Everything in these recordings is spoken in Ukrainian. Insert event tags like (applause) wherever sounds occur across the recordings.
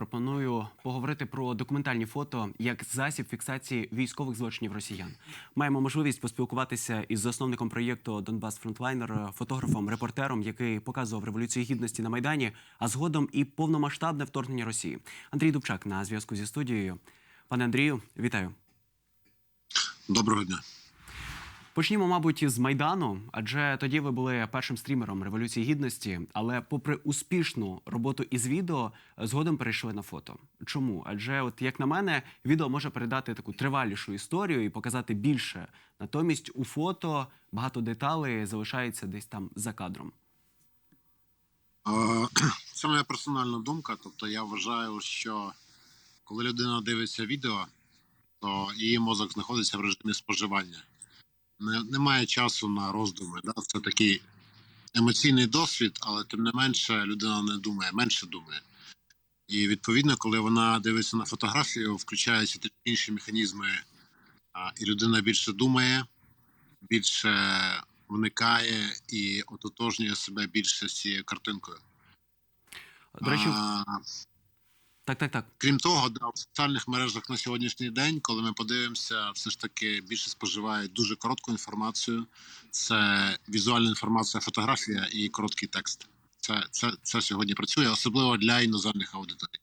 пропоную поговорити про документальні фото як засіб фіксації військових злочинів росіян. Маємо можливість поспілкуватися із засновником проєкту Донбас Фронтлайнер, фотографом, репортером, який показував революцію гідності на майдані, а згодом і повномасштабне вторгнення Росії. Андрій Дубчак на зв'язку зі студією. Пане Андрію, вітаю. Доброго дня. Почнімо, мабуть, з майдану, адже тоді ви були першим стрімером революції гідності. Але, попри успішну роботу із відео, згодом перейшли на фото. Чому? Адже, от як на мене, відео може передати таку тривалішу історію і показати більше. Натомість у фото багато деталей залишається десь там за кадром. (clears throat) Це моя персональна думка. Тобто я вважаю, що коли людина дивиться відео, то її мозок знаходиться в режимі споживання. Не, немає часу на роздуми. Да? Це такий емоційний досвід, але тим не менше людина не думає, менше думає. І відповідно, коли вона дивиться на фотографію, включаються трішки інші механізми, а, і людина більше думає, більше вникає і ототожнює себе більше з цією картинкою. До речі, А, так, так, так. крім того, да, в соціальних мережах на сьогоднішній день, коли ми подивимося, все ж таки більше споживають дуже коротку інформацію. Це візуальна інформація, фотографія і короткий текст. Це, це, це сьогодні працює, особливо для іноземних аудиторій.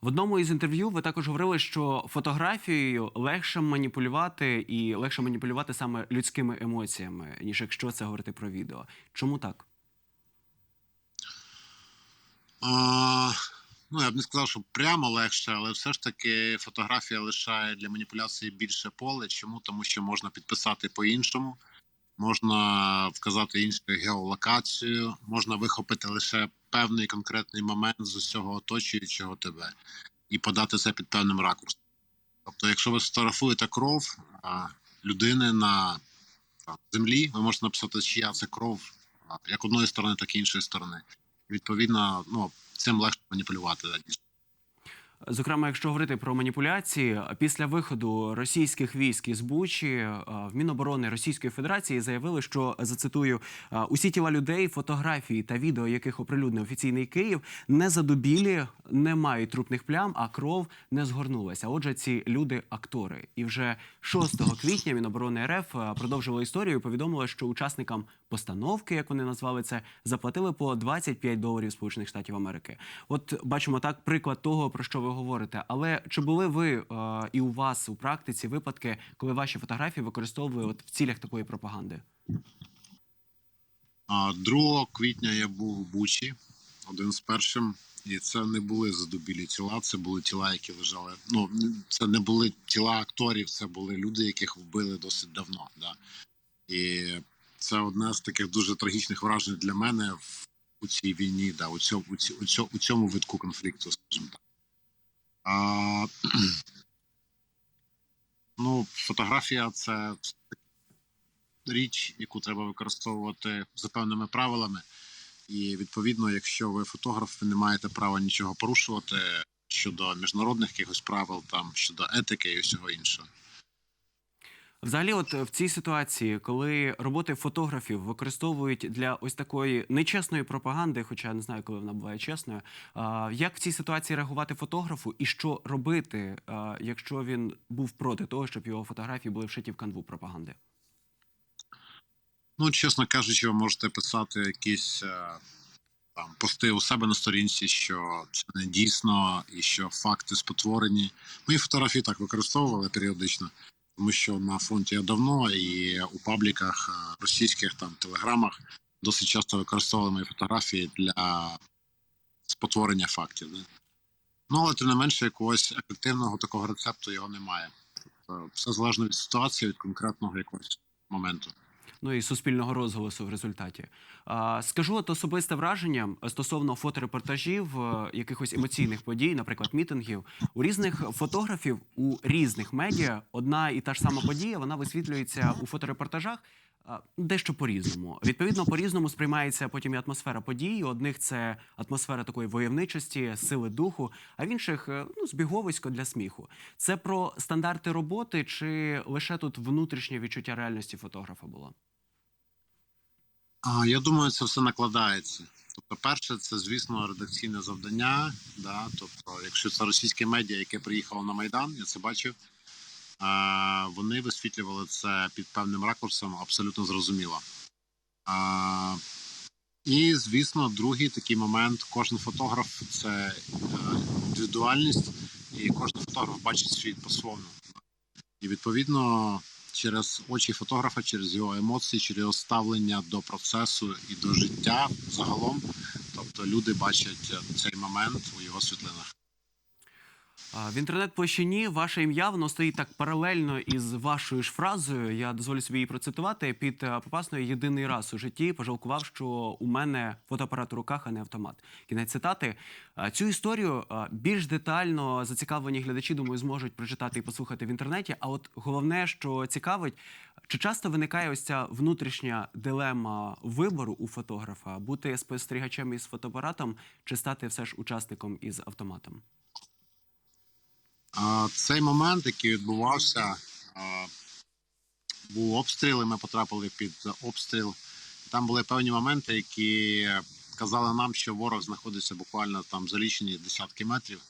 В одному із інтерв'ю ви також говорили, що фотографією легше маніпулювати і легше маніпулювати саме людськими емоціями, ніж якщо це говорити про відео. Чому так? А, ну, я б не сказав, що прямо легше, але все ж таки фотографія лишає для маніпуляції більше поле. Чому? Тому що можна підписати по-іншому, можна вказати іншу геолокацію, можна вихопити лише певний конкретний момент з усього оточуючого тебе і подати це під певним ракурсом. Тобто, якщо ви сфотографуєте кров а, людини на там, землі, ви можете написати, чия це кров як одної сторони, так і іншої сторони. Відповідно, ну цим легше маніпулювати. Зокрема, якщо говорити про маніпуляції, після виходу російських військ із Бучі е, в Міноборони Російської Федерації заявили, що зацитую е, усі тіла людей, фотографії та відео, яких оприлюднив офіційний Київ, не задубілі, не мають трупних плям, а кров не згорнулася. Отже, ці люди актори. І вже 6 квітня Міноборони РФ е, продовжила історію. Повідомила, що учасникам постановки, як вони назвали це, заплатили по 25 доларів Сполучених Штатів Америки. От бачимо так приклад того, про що ви говорите. Але чи були ви е, і у вас у практиці випадки, коли ваші фотографії використовували от в цілях такої пропаганди? 2 квітня я був у Бучі, один з першим, і це не були задубілі тіла, це були тіла, які лежали. Ну це не були тіла акторів, це були люди, яких вбили досить давно. Да? І це одне з таких дуже трагічних вражень для мене в у цій війні, да, у цьому, у, цьому, у цьому витку конфлікту, скажімо так. А, (clears throat) ну, фотографія це річ, яку треба використовувати за певними правилами. І відповідно, якщо ви фотограф, ви не маєте права нічого порушувати щодо міжнародних якихось правил, там щодо етики і всього іншого. Взагалі, от в цій ситуації, коли роботи фотографів використовують для ось такої нечесної пропаганди, хоча я не знаю, коли вона буває чесною, як в цій ситуації реагувати фотографу і що робити, якщо він був проти того, щоб його фотографії були вшиті в канву пропаганди? Ну, чесно кажучи, ви можете писати якісь е, там пости у себе на сторінці, що це не дійсно і що факти спотворені. Мої фотографії так використовували періодично, тому що на фронті я давно і у пабліках е, російських там телеграмах досить часто використовували мої фотографії для спотворення фактів. Да? Ну, але тим не менше, якогось ефективного такого рецепту його немає. Тобто, все залежно від ситуації, від конкретного якогось моменту. Ну і суспільного розголосу в результаті. Скажу от особисте враження стосовно фоторепортажів, е, якихось емоційних подій, наприклад, мітингів. У різних фотографів у різних медіа одна і та ж сама подія вона висвітлюється у фоторепортажах. А, Дещо по-різному. Відповідно, по-різному сприймається потім і атмосфера подій. У одних це атмосфера такої войовничості, сили духу, а в інших е, ну, збіговисько для сміху. Це про стандарти роботи, чи лише тут внутрішнє відчуття реальності фотографа було? Я думаю, це все накладається. Тобто, перше, це, звісно, редакційне завдання. Да? Тобто, якщо це російське медіа, яке приїхало на Майдан, я це бачив, вони висвітлювали це під певним ракурсом, абсолютно зрозуміло. І, звісно, другий такий момент: кожен фотограф це е, індивідуальність, і кожен фотограф бачить світ по-своєму. І відповідно через очі фотографа, через його емоції, через його ставлення до процесу і до життя загалом. Тобто люди бачать е, цей момент у його світлинах. В інтернет-площині ваше ім'я воно стоїть так паралельно із вашою ж фразою. Я дозволю собі її процитувати під е, попасною єдиний раз у житті. Пожалкував, що у мене фотоапарат у руках, а не автомат. Кінець цитати. Цю історію більш детально зацікавлені глядачі, думаю, зможуть прочитати і послухати в інтернеті. А от головне, що цікавить, чи часто виникає ось ця внутрішня дилема вибору у фотографа бути спостерігачем із фотоапаратом чи стати все ж учасником із автоматом? Цей момент, який відбувався, був обстріл, і ми потрапили під обстріл. Там були певні моменти, які казали нам, що ворог знаходиться буквально там за лічені десятки метрів.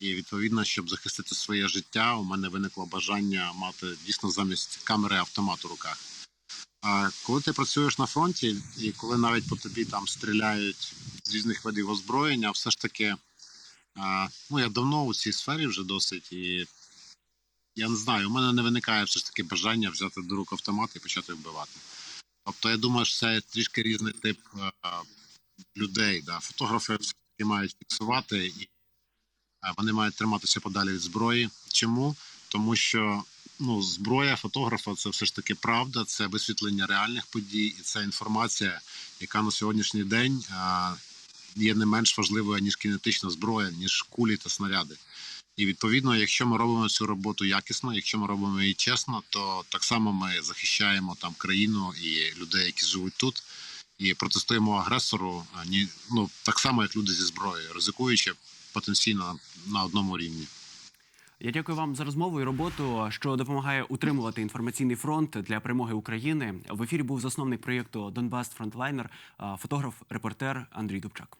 І відповідно, щоб захистити своє життя, у мене виникло бажання мати дійсно замість камери автомат у руках. А коли ти працюєш на фронті, і коли навіть по тобі там стріляють з різних видів озброєння, все ж таки а, ну, я давно у цій сфері вже досить, і я не знаю, у мене не виникає все ж таки бажання взяти до рук автомат і почати вбивати. Тобто, я думаю, що це трішки різний тип е, людей. Да. Фотографи все ж таки мають фіксувати, і е, вони мають триматися подалі від зброї. Чому? Тому що ну, зброя фотографа це все ж таки правда, це висвітлення реальних подій, і це інформація, яка на сьогоднішній день е, є не менш важливою ніж кінетична зброя, ніж кулі та снаряди. І відповідно, якщо ми робимо цю роботу якісно, якщо ми робимо її чесно, то так само ми захищаємо там країну і людей, які живуть тут, і протистоїмо агресору, ні, ну так само, як люди зі зброєю, ризикуючи потенційно на одному рівні. Я дякую вам за розмову і роботу, що допомагає утримувати інформаційний фронт для перемоги України. В ефірі був засновник проєкту Донбас Фронтлайнер, фотограф, репортер Андрій Дубчак.